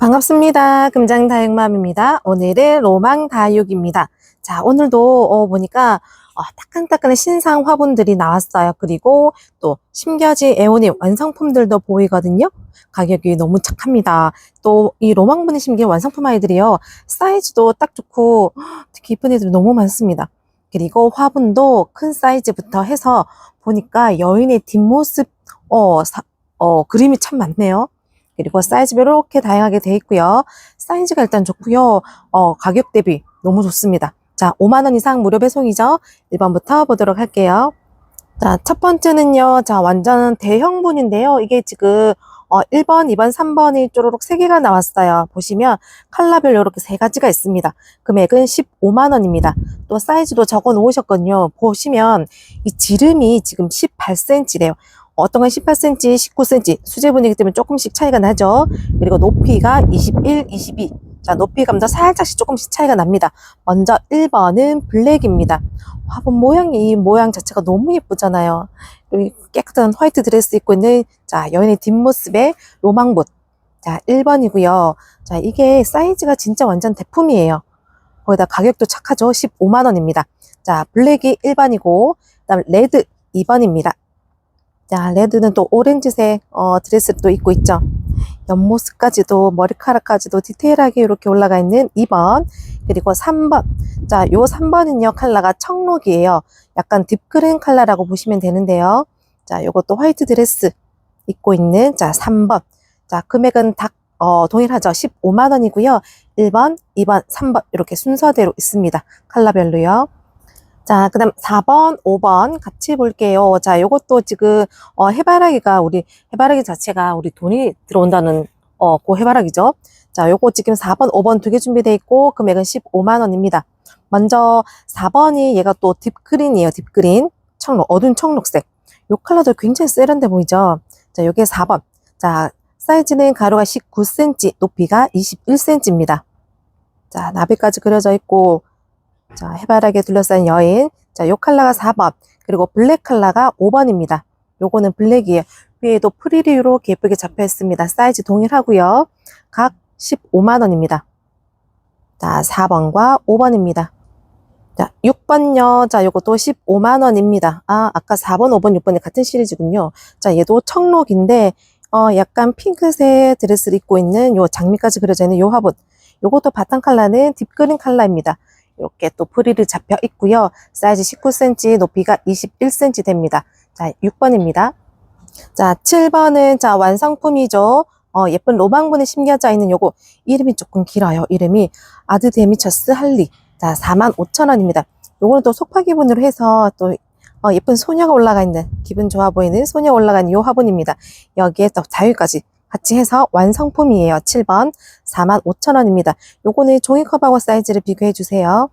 반갑습니다. 금장다육맘입니다. 오늘은 로망다육입니다. 자, 오늘도 어, 보니까 어, 따끈따끈한 신상 화분들이 나왔어요. 그리고 또 심겨지 에오닉 완성품들도 보이거든요. 가격이 너무 착합니다. 또 이 로망분에 심긴 완성품 아이들이요. 사이즈도 딱 좋고 특히 이쁜 애들이 너무 많습니다. 그리고 화분도 큰 사이즈부터 해서 보니까 여인의 뒷모습 어, 사- 어, 그림이 참 많네요. 그리고 사이즈별로 이렇게 다양하게 돼 있고요. 사이즈가 일단 좋고요. 어, 가격 대비 너무 좋습니다. 자, 5만원 이상 무료 배송이죠. 1번부터 보도록 할게요. 자, 첫 번째는요. 자, 완전 대형분인데요. 이게 지금 어, 1번, 2번, 3번이 쪼로록 3개가 나왔어요. 보시면 컬러별로 이렇게 세 가지가 있습니다. 금액은 15만원입니다. 또 사이즈도 적어 놓으셨거든요. 보시면 이 지름이 지금 18cm래요. 어떤 건 18cm, 19cm 수제 분위기 때문에 조금씩 차이가 나죠. 그리고 높이가 21, 22. 자, 높이 감도 살짝씩 조금씩 차이가 납니다. 먼저 1번은 블랙입니다. 화분 모양이 이 모양 자체가 너무 예쁘잖아요. 여기 깨끗한 화이트 드레스 입고 있는 자, 여인의 뒷모습의 로망봇. 자, 1번이고요. 자, 이게 사이즈가 진짜 완전 대품이에요. 거기다 가격도 착하죠. 15만 원입니다. 자, 블랙이 1번이고 그다음 레드 2번입니다. 자, 레드는 또 오렌지색 어, 드레스를 또 입고 있죠. 옆모습까지도 머리카락까지도 디테일하게 이렇게 올라가 있는 2번 그리고 3번 자, 요 3번은요 컬러가 청록이에요. 약간 딥그린 컬러라고 보시면 되는데요. 자, 요것도 화이트 드레스 입고 있는 자 3번 자 금액은 다 어, 동일하죠. 15만 원이고요. 1번, 2번, 3번 이렇게 순서대로 있습니다. 컬러별로요. 자, 그 다음 4번, 5번 같이 볼게요. 자, 요것도 지금, 어, 해바라기가 우리, 해바라기 자체가 우리 돈이 들어온다는, 어, 그 해바라기죠. 자, 요거 지금 4번, 5번 두 개 준비되어 있고, 금액은 15만 원입니다. 먼저 4번이 얘가 또 딥그린이에요. 딥그린. 청록, 어두운 청록색. 요 컬러도 굉장히 세련돼 보이죠? 자, 요게 4번. 자, 사이즈는 가로가 19cm, 높이가 21cm입니다. 자, 나비까지 그려져 있고, 자, 해바라기에 둘러싼 여인. 자, 요 컬러가 4번. 그리고 블랙 컬러가 5번입니다. 요거는 블랙이에요. 위에도 이렇게 예쁘게 잡혀 있습니다. 사이즈 동일하고요. 각 15만원입니다. 자, 4번과 5번입니다. 자, 6번요. 자, 요것도 15만원입니다. 아, 아까 4번, 5번, 6번이 같은 시리즈군요. 자, 얘도 청록인데, 어, 약간 핑크색 드레스를 입고 있는 요 장미까지 그려져 있는 요 화분. 요것도 바탕 컬러는 딥그린 컬러입니다. 이렇게 또 프리를 잡혀 있고요. 사이즈 19cm, 높이가 21cm 됩니다. 자, 6번입니다. 자, 7번은 자, 완성품이죠. 어, 예쁜 로망분에 심겨져 있는 요거 이름이 조금 길어요. 이름이 아드 데미처스 할리. 자, 45,000원입니다. 요거는 또 속파 기분으로 해서 또 어, 예쁜 소녀가 올라가 있는 기분 좋아 보이는 소녀 있는 요 화분입니다. 여기에 또 자유까지 같이 해서 완성품이에요. 7번 45,000원입니다. 요거는 종이컵하고 사이즈를 비교해 주세요.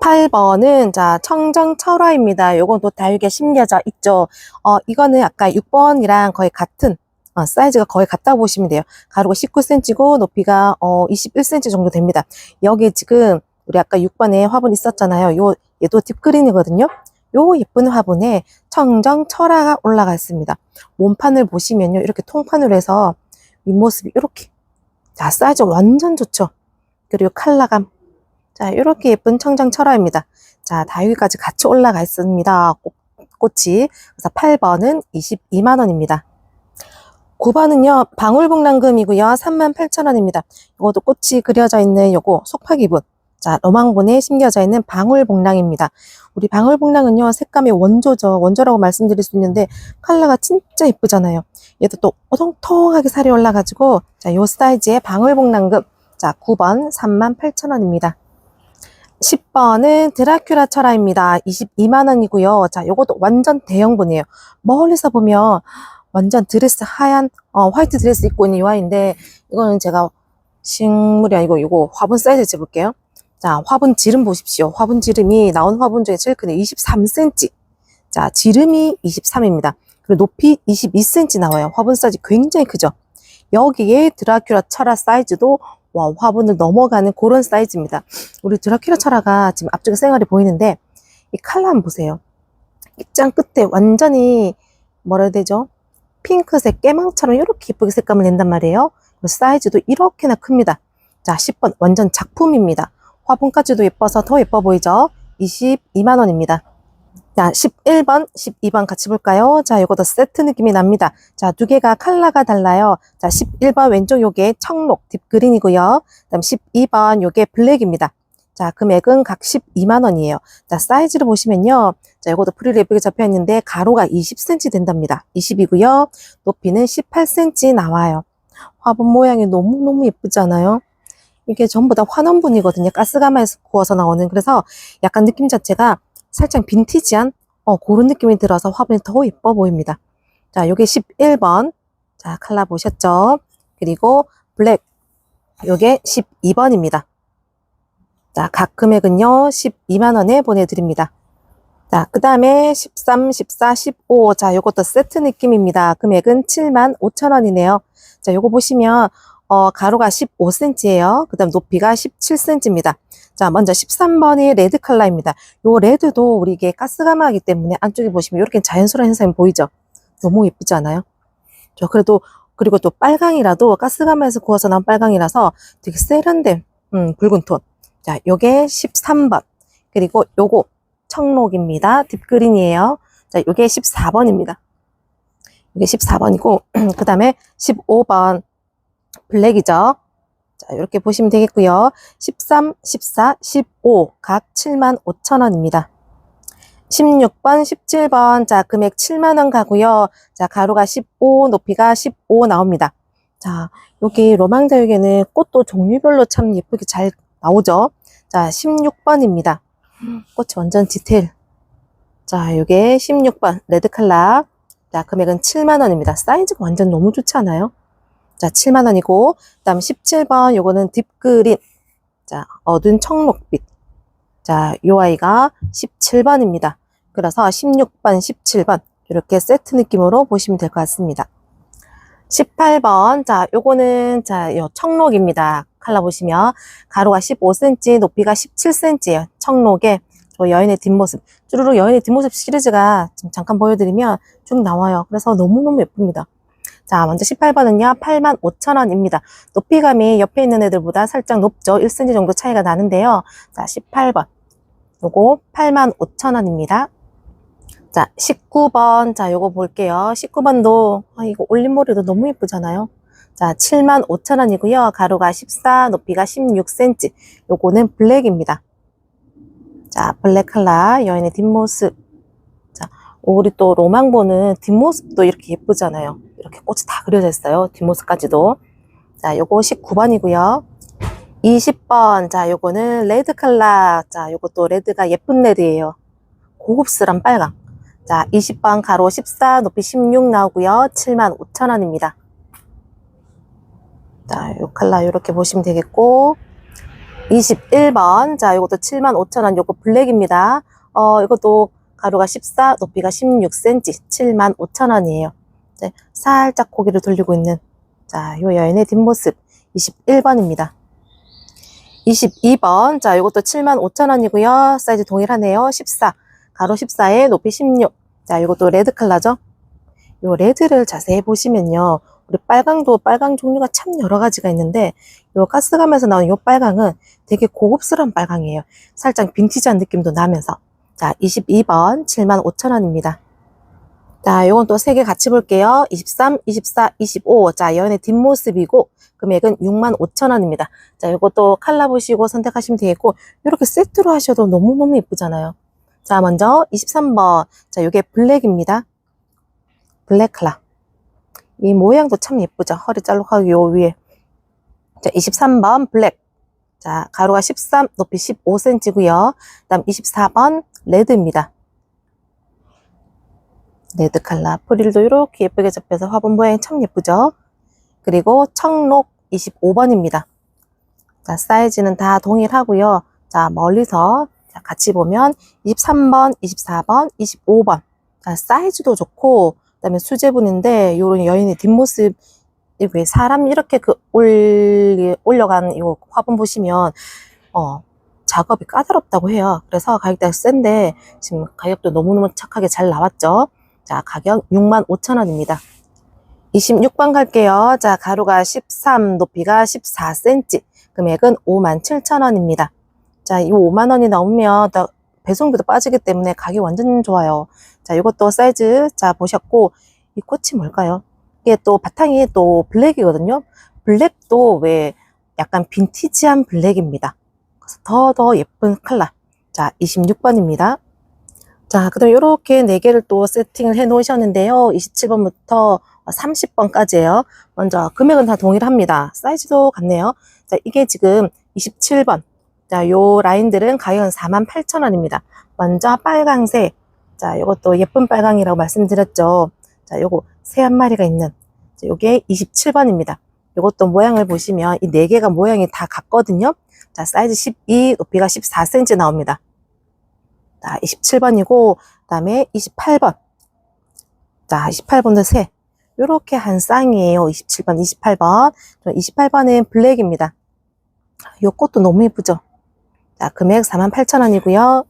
8번은 자 청정 철화입니다. 요건 또 달게 심겨져 있죠. 어 이거는 아까 6번이랑 거의 같은 어, 사이즈가 거의 같다고 보시면 돼요. 가로가 19cm고 높이가 어 21cm 정도 됩니다. 여기 지금 우리 아까 6번에 화분 있었잖아요. 요 얘도 딥그린이거든요. 요 예쁜 화분에 청정 철화가 올라가 있습니다. 몸판을 보시면요. 이렇게 통판으로 해서 윗모습이 이렇게 자 사이즈 완전 좋죠. 그리고 컬러감 자, 이렇게 예쁜 청정 철화입니다. 자, 다육이까지 같이 올라가 있습니다. 꽃, 꽃이. 그래서 8번은 22만원입니다. 9번은요, 방울복랑금이고요. 38,000원입니다. 이것도 꽃이 그려져 있는 요거 속파기분. 자, 로망본에 심겨져 있는 방울복랑입니다. 우리 방울복랑은요, 색감이 원조죠. 원조라고 말씀드릴 수 있는데, 컬러가 진짜 예쁘잖아요. 얘도 또 오동통하게 살이 올라가지고, 자, 요 사이즈의 방울복랑금. 자, 9번 38,000원입니다. 10번은 드라큘라 철화입니다. 22만원이고요. 자, 요것도 완전 대형분이에요. 멀리서 보면 완전 드레스 하얀, 어, 화이트 드레스 입고 있는 이 아이인데, 이거는 제가 식물이 아니고 이거 화분 사이즈 재볼게요. 자, 화분 지름 보십시오. 화분 지름이 나온 화분 중에 제일 크네. 23cm. 자, 지름이 23입니다. 그리고 높이 22cm 나와요. 화분 사이즈 굉장히 크죠? 여기에 드라큘라 철화 사이즈도 와, 화분을 넘어가는 그런 사이즈입니다. 우리 드라큘라 철화가 지금 앞쪽에 생활이 보이는데 이 컬러 한번 보세요. 입장 끝에 완전히 뭐라 해야 되죠? 핑크색 깨망처럼 이렇게 예쁘게 색감을 낸단 말이에요. 사이즈도 이렇게나 큽니다. 자, 10번 완전 작품입니다. 화분까지도 예뻐서 더 예뻐 보이죠? 22만원입니다. 자, 11번, 12번 같이 볼까요? 자, 요것도 세트 느낌이 납니다. 자, 두 개가 컬러가 달라요. 자, 11번 왼쪽 요게 청록 딥그린이고요. 그다음 12번 요게 블랙입니다. 자, 금액은 각 12만원이에요. 자, 사이즈를 보시면요. 자, 요것도 프릴 예쁘게 잡혀 있는데 가로가 20cm 된답니다. 20이고요. 높이는 18cm 나와요. 화분 모양이 너무너무 예쁘잖아요. 이게 전부 다 환원분이거든요. 가스가마에서 구워서 나오는. 그래서 약간 느낌 자체가 살짝 빈티지한 어, 그런 느낌이 들어서 화분이 더 예뻐 보입니다. 자, 요게 11번. 자, 칼라 보셨죠? 그리고 블랙. 요게 12번입니다. 자, 각 금액은요, 12만원에 보내드립니다. 자, 그 다음에 13, 14, 15. 자, 요것도 세트 느낌입니다. 금액은 7만 5천원이네요. 자, 요거 보시면, 어, 가로가 15cm예요. 그 다음 높이가 17cm입니다. 자, 먼저 13번이 레드 컬러입니다. 요 레드도 우리 이게 가스가마이기 때문에 안쪽에 보시면 이렇게 자연스러운 현상이 보이죠? 너무 예쁘지 않아요? 저 그래도 그리고 또 빨강이라도 가스가마에서 구워서 나온 빨강이라서 되게 세련된 음, 붉은 톤. 자, 요게 13번. 그리고 요거 청록입니다. 딥그린이에요. 자, 요게 14번입니다. 이게 14번이고 그 다음에 15번 블랙이죠. 자, 이렇게 보시면 되겠고요. 13, 14, 15, 각 7만 5천 원입니다. 16번, 17번, 자, 금액 7만 원 가고요. 자, 가로가 15, 높이가 15 나옵니다. 자, 여기 로망자육에는 꽃도 종류별로 참 예쁘게 잘 나오죠. 자, 16번입니다. 꽃이 완전 디테일. 자, 요게 16번, 레드 컬러. 자, 금액은 7만 원입니다. 사이즈가 완전 너무 좋지 않아요? 자, 7만 원이고, 그 다음 17번, 요거는 딥그린. 자, 어두운 청록빛. 자, 요 아이가 17번입니다. 그래서 16번, 17번. 이렇게 세트 느낌으로 보시면 될 것 같습니다. 18번. 자, 요거는, 자, 요 청록입니다. 칼라 보시면. 가로가 15cm, 높이가 17cm예요. 청록에. 저 여인의 뒷모습. 쭈루루 여인의 뒷모습 시리즈가 지금 잠깐 보여드리면 쭉 나와요. 그래서 너무너무 예쁩니다. 자, 먼저 18번은요, 8만 5천 원입니다. 높이감이 옆에 있는 애들보다 살짝 높죠? 1cm 정도 차이가 나는데요. 자, 18번. 요거 8만 5천 원입니다. 자, 19번. 자, 요거 볼게요. 19번도, 아, 이거 올림머리도 너무 예쁘잖아요. 자, 7만 5천 원이고요. 가로가 14, 높이가 16cm. 요거는 블랙입니다. 자, 블랙 컬러, 여인의 뒷모습. 자, 우리 또 로망보는 뒷모습도 이렇게 예쁘잖아요. 이렇게 꽃이 다 그려져 있어요. 뒷모습까지도. 자, 요거 19번이고요. 20번. 자, 요거는 레드 컬러. 자, 요것도 레드가 예쁜 레드예요. 고급스런 빨강. 자, 20번 가로 14, 높이 16 나오고요. 7만 5천 원입니다. 자, 요 컬러 이렇게 보시면 되겠고. 21번. 자, 요것도 7만 5천 원. 요거 블랙입니다. 어, 이것도 가로가 14, 높이가 16cm. 7만 5천 원이에요. 이제 살짝 고개를 돌리고 있는 자, 요 여인의 뒷모습 21번입니다. 22번. 자, 요것도 7만 5천 원이고요. 사이즈 동일하네요. 14. 가로 14에 높이 16. 자, 요것도 레드 컬러죠? 요 레드를 자세히 보시면요. 우리 빨강도 빨강 종류가 참 여러 가지가 있는데 요 가스감에서 나온 요 빨강은 되게 고급스러운 빨강이에요. 살짝 빈티지한 느낌도 나면서 자, 22번 7만 5천 원입니다. 자, 요건 또 세 개 같이 볼게요. 23, 24, 25. 자, 연의 뒷모습이고, 금액은 6만 5천 원입니다. 자, 요것도 칼라 보시고 선택하시면 되겠고, 이렇게 세트로 하셔도 너무너무 예쁘잖아요. 자, 먼저 23번. 자, 요게 블랙입니다. 블랙 컬러. 이 모양도 참 예쁘죠? 허리 짤록하고 요 위에. 자, 23번 블랙. 자, 가로가 13, 높이 15cm고요. 그다음 24번 레드입니다. 레드 컬러 프릴도 이렇게 예쁘게 잡혀서 화분 모양이 참 예쁘죠? 그리고 청록 25번입니다. 자, 사이즈는 다 동일하고요. 자, 멀리서 자, 같이 보면 23번, 24번, 25번. 자, 사이즈도 좋고 그다음에 수제분인데 요런 여인의 뒷모습 왜 사람 이렇게 그 올리, 올려간 이 화분 보시면 어 작업이 까다롭다고 해요. 그래서 가격대가 센데 지금 가격도 너무너무 착하게 잘 나왔죠. 자, 가격 6만 5천 원입니다. 26번 갈게요. 자, 가로가 13, 높이가 14cm, 금액은 57,000원입니다. 자, 이 5만원이 나오면 다 배송비도 빠지기 때문에 가격이 완전 좋아요. 자, 이것도 사이즈, 자, 보셨고, 이 꽃이 뭘까요? 이게 또 바탕이 또 블랙이거든요. 블랙도 왜 약간 빈티지한 블랙입니다. 그래서 더 더 예쁜 컬러. 자, 26번입니다. 자, 그 다음 이렇게 네 개를 또 세팅을 해 놓으셨는데요. 27번부터 30번까지예요. 먼저 금액은 다 동일합니다. 사이즈도 같네요. 자, 이게 지금 27번. 자, 요 라인들은 가격은 48,000원입니다. 먼저 빨강색. 자, 요것도 예쁜 빨강이라고 말씀드렸죠. 자, 요거 새 한 마리가 있는. 자, 요게 27번입니다. 요것도 모양을 보시면 이네 개가 모양이 다 같거든요. 자, 사이즈 12, 높이가 14cm 나옵니다. 자, 27번이고, 그 다음에 28번. 자, 28번도 새. 요렇게 한 쌍이에요. 27번, 28번. 28번은 블랙입니다. 요 꽃도 너무 예쁘죠? 자, 금액 48,000원이고요.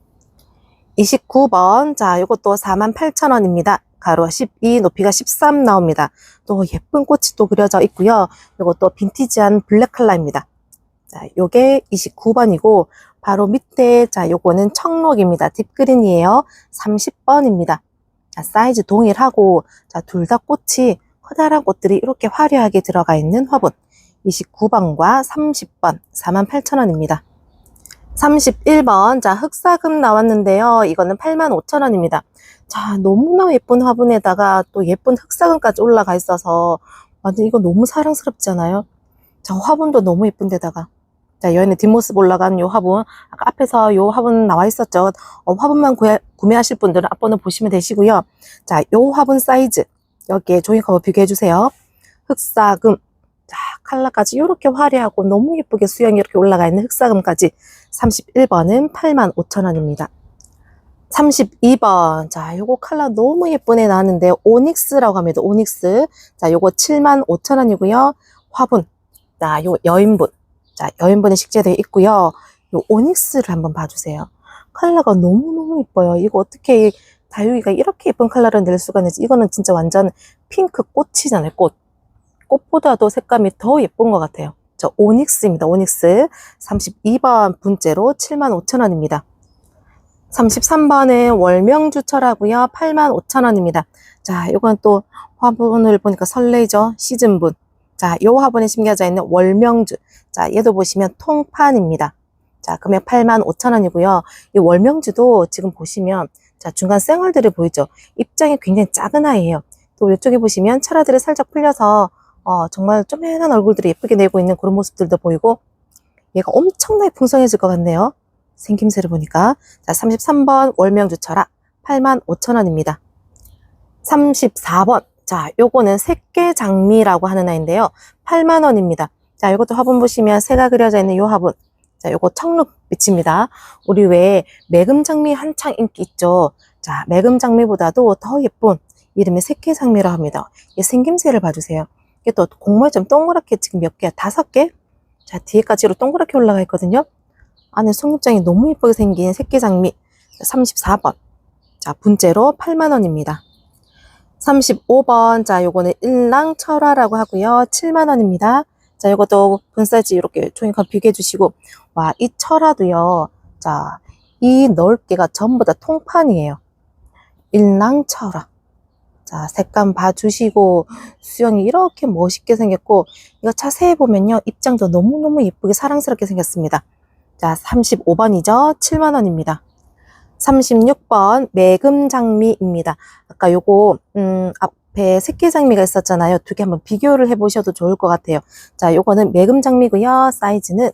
29번. 자, 요것도 48,000원입니다. 가로 12, 높이가 13 나옵니다. 또 예쁜 꽃이 또 그려져 있고요. 요것도 빈티지한 블랙 컬러입니다. 자, 요게 29번이고, 바로 밑에, 자, 요거는 청록입니다. 딥그린이에요. 30번입니다. 자, 사이즈 동일하고, 자, 둘 다 꽃이 커다란 꽃들이 이렇게 화려하게 들어가 있는 화분. 29번과 30번, 48,000원입니다. 31번, 자, 흑사금 나왔는데요. 이거는 85,000원입니다. 자, 너무나 예쁜 화분에다가 또 예쁜 흑사금까지 올라가 있어서 완전 이거 너무 사랑스럽잖아요. 자, 화분도 너무 예쁜데다가. 자, 여인의 뒷모습 올라간 요 화분. 아까 앞에서 요 화분 나와 있었죠. 어, 화분만 구해, 구매하실 분들은 앞번호 보시면 되시고요. 자, 요 화분 사이즈. 여기에 조인커버 비교해 주세요. 흑사금. 자, 컬러까지 이렇게 화려하고 너무 예쁘게 수영이 이렇게 올라가 있는 흑사금까지 31번은 85,000원입니다. 32번. 자, 요거 컬러 너무 애 나왔는데, 오닉스라고 합니다. 오닉스. 자, 요거 75,000원이고요. 화분. 자, 요 여인분. 자, 여인분이 식재되어 있고요. 요 오닉스를 한번 봐주세요. 컬러가 너무너무 예뻐요. 이거 어떻게 다육이가 이렇게 예쁜 컬러를 낼 수가 있는지. 이거는 진짜 완전 핑크 꽃이잖아요. 꽃. 꽃보다도 색감이 더 예쁜 것 같아요. 저 오닉스입니다. 오닉스. 32번 분째로 75,000원입니다. 33번은 월명주철하고요. 85,000원입니다. 자, 이건 또 화분을 보니까 설레죠. 시즌분. 자, 요 화분에 심겨져 있는 월명주. 자, 얘도 보시면 통판입니다. 자, 금액 85,000원이고요. 이 월명주도 지금 보시면 자, 중간 쌩얼들이 보이죠? 입장이 굉장히 작은 아이예요. 또 이쪽에 보시면 철화들이 살짝 풀려서 어, 정말 쪼매난 얼굴들이 예쁘게 내고 있는 그런 모습들도 보이고 얘가 엄청나게 풍성해질 것 같네요. 생김새를 보니까. 자, 33번 월명주 철화 85,000원입니다. 34번. 자, 요거는 새끼 장미라고 하는 아이인데요. 8만 원입니다. 자, 요것도 화분 보시면 새가 그려져 있는 요 화분. 자, 요거 청록빛입니다. 우리 왜 매금 장미 한창 인기 있죠? 자, 매금 장미보다도 더 예쁜 이름이 새끼 장미라 합니다. 이 생김새를 봐주세요. 이게 또좀 동그랗게 지금 몇 개야? 다섯 개? 자, 뒤에까지로 동그랗게 올라가 있거든요. 안에 속잎장이 너무 예쁘게 생긴 새끼 장미 34번. 자, 분째로 8만 원입니다. 35번. 자, 요거는 일랑 철화라고 하고요. 7만원입니다. 자, 요것도 분사지 이렇게 종이컵 비교해 주시고, 와, 이 철화도요. 자, 이 넓게가 전부 다 통판이에요. 일랑 철화. 자, 색감 봐주시고, 수영이 이렇게 멋있게 생겼고, 이거 자세히 보면요. 입장도 너무너무 예쁘게 사랑스럽게 생겼습니다. 자, 35번이죠. 7만원입니다. 36번 매금 장미입니다. 아까 요거 음, 앞에 새끼 장미가 있었잖아요. 두 개 한번 비교를 해보셔도 좋을 것 같아요. 자, 요거는 매금 장미고요. 사이즈는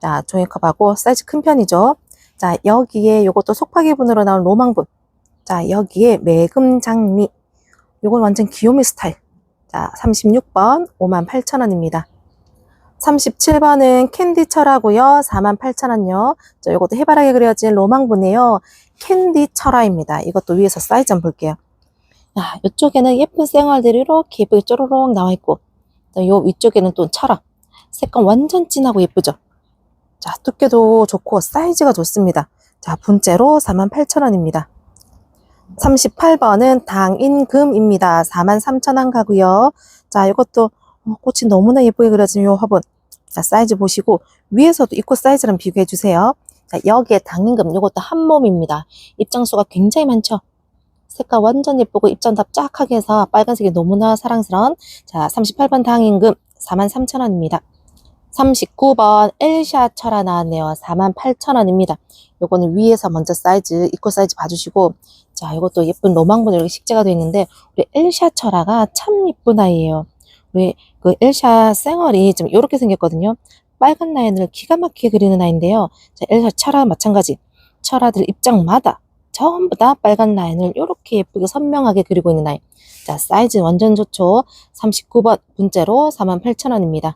자 종이컵하고 사이즈 큰 편이죠. 자, 여기에 요것도 속파기분으로 나온 로망분. 자, 여기에 매금 장미. 요건 완전 귀요미 스타일. 자, 36번 58,000원입니다. 37번은 캔디철하고요. 48,000원요. 자, 이것도 해바라기 그려진 로망분이에요. 캔디 철화입니다. 이것도 위에서 사이즈 한번 볼게요. 야, 이쪽에는 예쁜 생얼들이 이렇게 예쁘게 쪼로록 나와 있고, 요 위쪽에는 또 철화. 색감 완전 진하고 예쁘죠? 자, 두께도 좋고 사이즈가 좋습니다. 자, 분째로 48,000원입니다. 38번은 당인금입니다. 43,000원 가고요. 자, 이것도 어, 꽃이 너무나 예쁘게 그려진 요 화분. 자, 사이즈 보시고 위에서도 입고 사이즈랑 비교해 주세요. 자, 여기에 당임금 요것도 한 몸입니다. 입장수가 굉장히 많죠. 색깔 완전 예쁘고 입장 답짝하게 해서 빨간색이 너무나 사랑스러운 자 38번 당임금 43,000원입니다. 39번 엘샤 철화 나왔네요. 48,000원입니다. 요거는 위에서 먼저 사이즈, 입고 사이즈 봐주시고 자 이것도 예쁜 로망분 이렇게 식재가 되어 있는데 우리 엘샤 철화가 참 예쁜 아이예요. 우리 그 엘샤 쌩얼이 좀 이렇게 생겼거든요. 빨간 라인을 기가 막히게 그리는 아이인데요. 자, 엘샤 철화 마찬가지. 철화들 입장마다 전부 다 빨간 라인을 이렇게 예쁘게 선명하게 그리고 있는 아이. 자, 사이즈 완전 좋죠. 39번 분째로 48,000원입니다.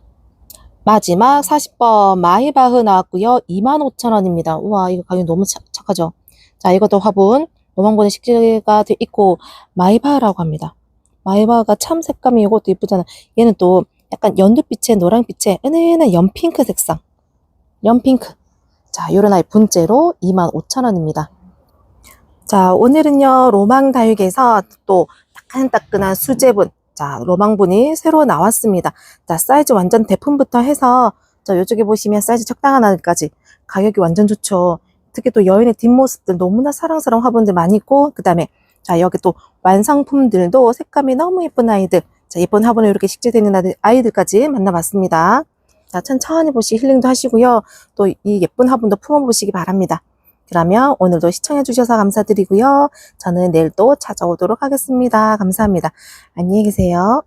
마지막 40번 마이바흐 나왔고요. 25,000원입니다. 우와, 이거 가격 너무 착, 착하죠. 자, 이것도 화분 로망본에 식재가 돼 있고 마이바흐라고 합니다. 마이바흐가 참 색감이 이것도 이쁘잖아. 얘는 또 약간 연두빛에 노랑빛에 은은한 연핑크 색상. 연핑크. 자, 요런 아이 분째로 25,000원입니다. 자, 오늘은요, 로망 다육에서 또 따끈따끈한 수제분, 자, 로망분이 새로 나왔습니다. 자, 사이즈 완전 대품부터 해서, 자, 요쪽에 보시면 사이즈 적당한 아이까지 가격이 완전 좋죠. 특히 또 여인의 뒷모습들 너무나 사랑스러운 화분들 많이 있고, 그 다음에, 자, 여기 또 완성품들도 색감이 너무 예쁜 아이들, 자, 예쁜 화분에 이렇게 식재되는 아이들- 아이들까지 만나봤습니다. 자, 천천히 보시 힐링도 하시고요. 또 이 예쁜 화분도 품어보시기 바랍니다. 그러면 오늘도 시청해주셔서 감사드리고요. 저는 내일 또 찾아오도록 하겠습니다. 감사합니다. 안녕히 계세요.